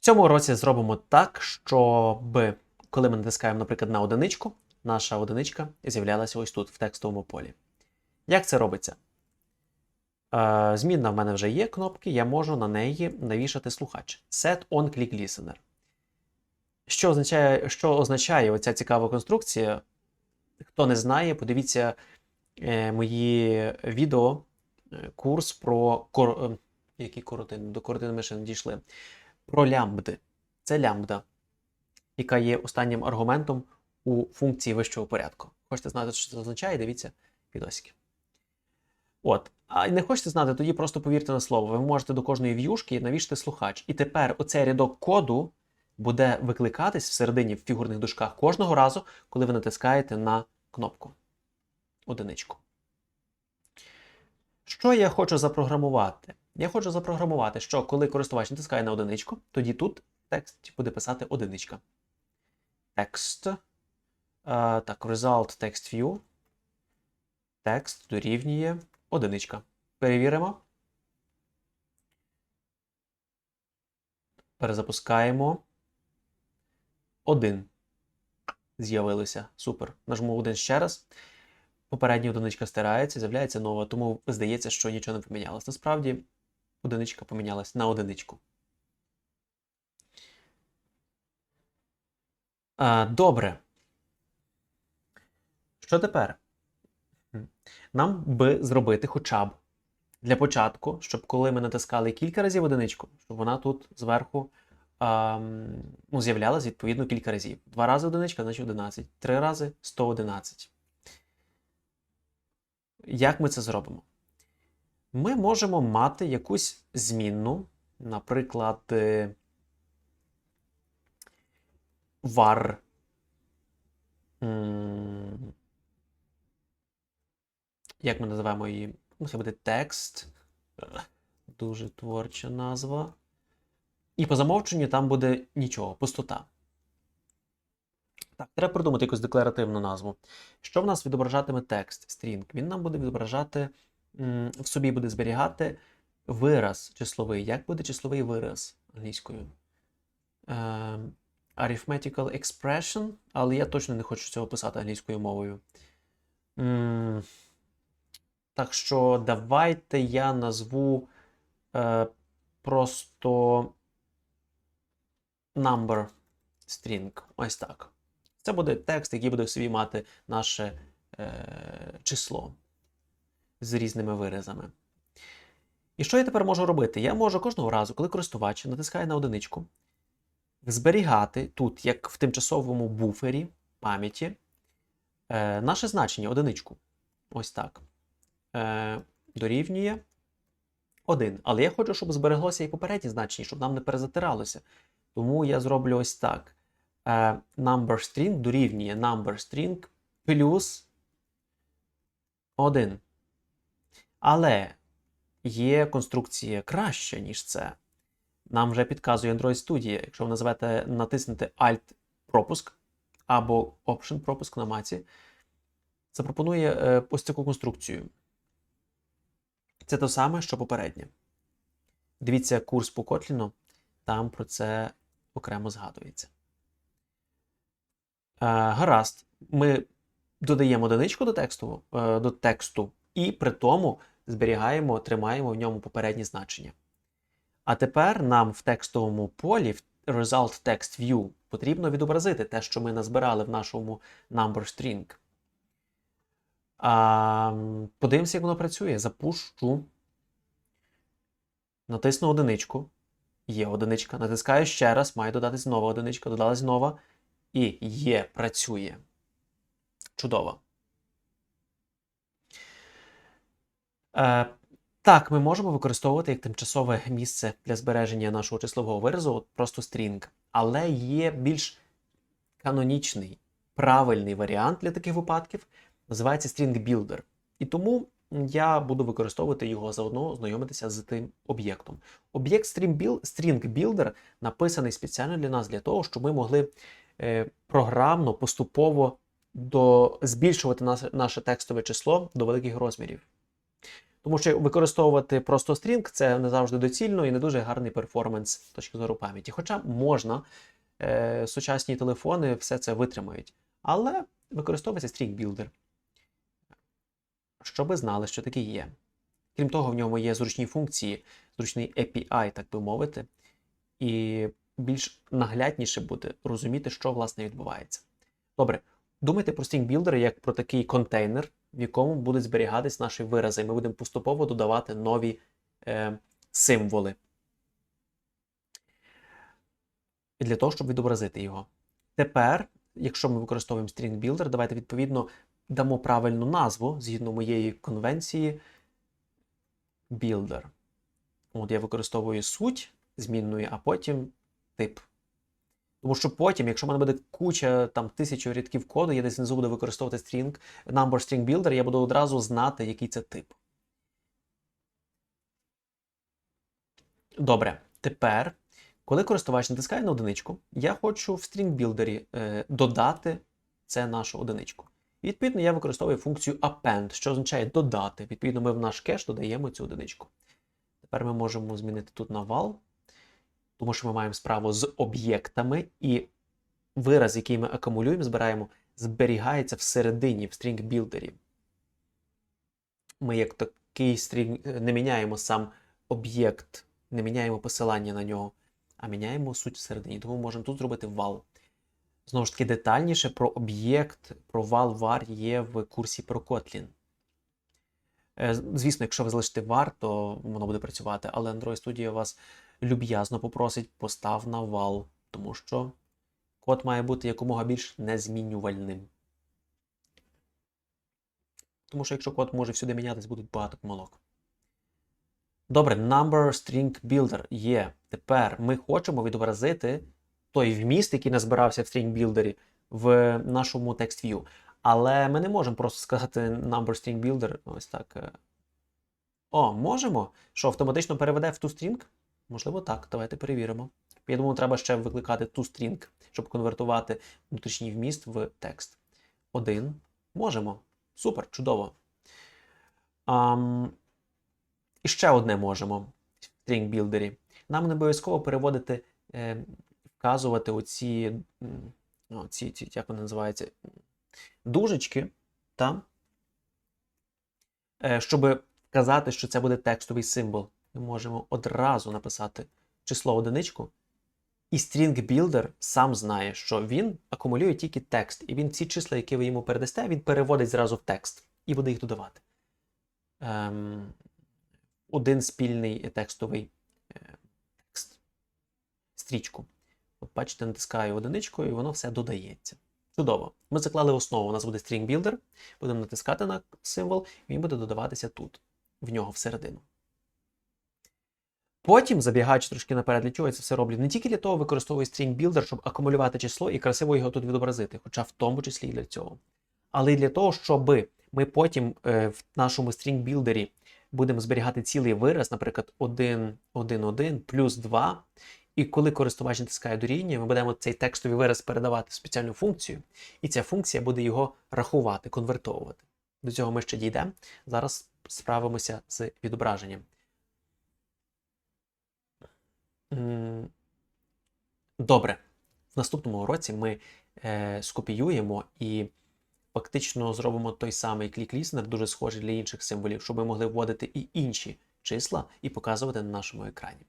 В цьому уроці зробимо так, щоб коли ми натискаємо, наприклад, на одиничку, наша одиничка з'являлася ось тут, в текстовому полі. Як це робиться? Е, Змінна в мене вже є кнопки, я можу на неї навішати слухач. Set on click listener. Що означає, що означає оця цікава конструкція? Хто не знає, подивіться е, мої відео, е, курс про кор... е, які коротини, до коротини ми ще не дійшли. Про лямбди. Це лямбда, яка є останнім аргументом у функції вищого порядку. Хочете знати, що це означає? Дивіться відосики. От. А не хочете знати, тоді просто повірте на слово. Ви можете до кожної в'юшки навішати слухач. І тепер оцей рядок коду буде викликатись всередині в фігурних дужках кожного разу, коли ви натискаєте на кнопку. Одиничку. Що я хочу запрограмувати? Я хочу запрограмувати, що коли користувач натискає на одиничку, тоді тут текст буде писати одиничка. Текст. е, так, result text view. Текст дорівнює одиничка. Перевіримо. Перезапускаємо. Один. З'явилося. Супер. Нажму один ще раз. Попередня одиничка стирається, з'являється нова, тому здається, що нічого не помінялось. Насправді, одиничка помінялась на одиничку. А, добре. Що тепер? Нам би зробити хоча б для початку, щоб коли ми натискали кілька разів одиничку, щоб вона тут зверху ам, ну, відповідно кілька разів. Два рази одиничка, значить 11. Три рази 111. Як ми це зробимо? Ми можемо мати якусь змінну, наприклад, е, var. Як ми називаємо її? Ну, буде текст. Е, Дуже творча назва. І по замовченню там буде нічого, пустота. Так, треба придумати якусь декларативну назву. Що в нас відображатиме текст, string? Він нам буде відображати, в собі буде зберігати вираз числовий. Як буде числовий вираз англійською? Е, arithmetical expression, але я точно не хочу цього писати англійською мовою. М, Так що давайте я назву е, просто number string. Ось так. Це буде текст, який буде в собі мати наше е, число з різними виразами. І що я тепер можу робити? Я можу кожного разу, коли користувач натискає на одиничку, зберігати тут, як в тимчасовому буфері пам'яті, е, наше значення одиничку. Ось так. Е, дорівнює 1. Але я хочу, щоб збереглося і попереднє значення, щоб нам не перезатиралося. Тому я зроблю ось так. Е, number string дорівнює number string плюс 1. Але є конструкція краща, ніж це. Нам вже підказує Android Studio. Якщо ви називете натиснете Alt пропуск або Option пропуск на маці, запропонує е, ось таку конструкцію. Це те саме, що попереднє. Дивіться курс по Kotlin, там про це окремо згадується. Е, гаразд, ми додаємо одиничку до тексту, е, до тексту і при тому зберігаємо, тримаємо в ньому попередні значення. А тепер нам в текстовому полі, в Result Text View, потрібно відобразити те, що ми назбирали в нашому number string. А, подивимося, як воно працює. Запущу. Натисну одиничку. Є одиничка. Натискаю ще раз, має додатись нова одиничка, додалась нова. І є, працює. Чудово. Е, так, ми можемо використовувати як тимчасове місце для збереження нашого числового виразу, от просто стрінг. Але є більш канонічний, правильний варіант для таких випадків. Називається String Builder. І тому я буду використовувати його заодно знайомитися з тим об'єктом. Об'єкт String Buil- String Builder написаний спеціально для нас, для того, щоб ми могли е, програмно поступово до, збільшувати наше текстове число до великих розмірів. Тому що використовувати просто стрінг це не завжди доцільно і не дуже гарний перформанс з точки зору пам'яті. Хоча можна, е, сучасні телефони все це витримають. Але використовується стрінг білдер. Щоб знали, що таке є. Крім того, в ньому є зручні функції, зручний API, так би мовити, і більш наглядніше буде розуміти, що власне відбувається. Добре, думайте про Builder як про такий контейнер, в якому будуть зберігатись наші вирази. Ми будемо поступово додавати нові е, символи. І для того, щоб відобразити його. Тепер, якщо ми використовуємо String Builder, давайте відповідно дамо правильну назву згідно моєї конвенції Builder. От я використовую суть змінної, а потім тип. Тому що потім, якщо в мене буде куча там тисячу рядків коду, я десь внизу буду використовувати string, number string builder, я буду одразу знати, який це тип. Добре, тепер, коли користувач натискає на одиничку, я хочу в string е, додати це нашу одиничку. Відповідно, я використовую функцію append, що означає додати. Відповідно, ми в наш кеш додаємо цю одиничку. Тепер ми можемо змінити тут на val, тому що ми маємо справу з об'єктами, і вираз, який ми акумулюємо, збираємо, зберігається всередині в builder. Ми як такий string не міняємо сам об'єкт, не міняємо посилання на нього, а міняємо суть всередині. Тому ми можемо тут зробити val. Знову ж таки, детальніше про об'єкт, про val var є в курсі про Kotlin. Е, Звісно, якщо ви залишите var, то воно буде працювати, але Android Studio вас люб'язно попросить постав на val, тому що код має бути якомога більш незмінювальним. Тому що якщо код може всюди мінятись, будуть багато помилок. Добре, number string builder є. Тепер ми хочемо відобразити той вміст, який назбирався в string builder в нашому text view. Але ми не можемо просто сказати number string builder. Ось так. е. О, можемо? Що автоматично переведе в toString? Можливо, так. Давайте перевіримо. Я думаю, треба ще викликати toString, щоб конвертувати внутрішній вміст в текст. Один. Можемо. Супер, чудово. Ам, І ще одне можемо в builder. Нам не обов'язково переводити, е, вказувати оці, м, ну, ці, як вони називаються, дужечки, та? Е, щоб вказати, що це буде текстовий символ. Ми можемо одразу написати число одиничку, і String Builder сам знає, що він акумулює тільки текст, і він ці числа, які ви йому передасте, він переводить зразу в текст і буде їх додавати. Ем, один спільний текстовий е, текст, стрічку. От бачите, натискаю одиничкою, і воно все додається. Чудово. Ми заклали основу. У нас буде String Builder. Будемо натискати на символ, і він буде додаватися тут, в нього всередину. Потім, забігаючи трошки наперед, для чого я це все роблю, не тільки для того використовую Builder, щоб акумулювати число і красиво його тут відобразити, хоча в тому числі і для цього. Але й для того, щоб ми потім е, в нашому Builder будемо зберігати цілий вираз, наприклад, 1, 1, 1 плюс 2. І коли користувач натискає дорівнює, ми будемо цей текстовий вираз передавати в спеціальну функцію, і ця функція буде його рахувати, конвертовувати. До цього ми ще дійдемо. Зараз справимося з відображенням. Добре. В наступному уроці ми е, скопіюємо і фактично зробимо той самий клік-ліснер, дуже схожий для інших символів, щоб ми могли вводити і інші числа і показувати на нашому екрані.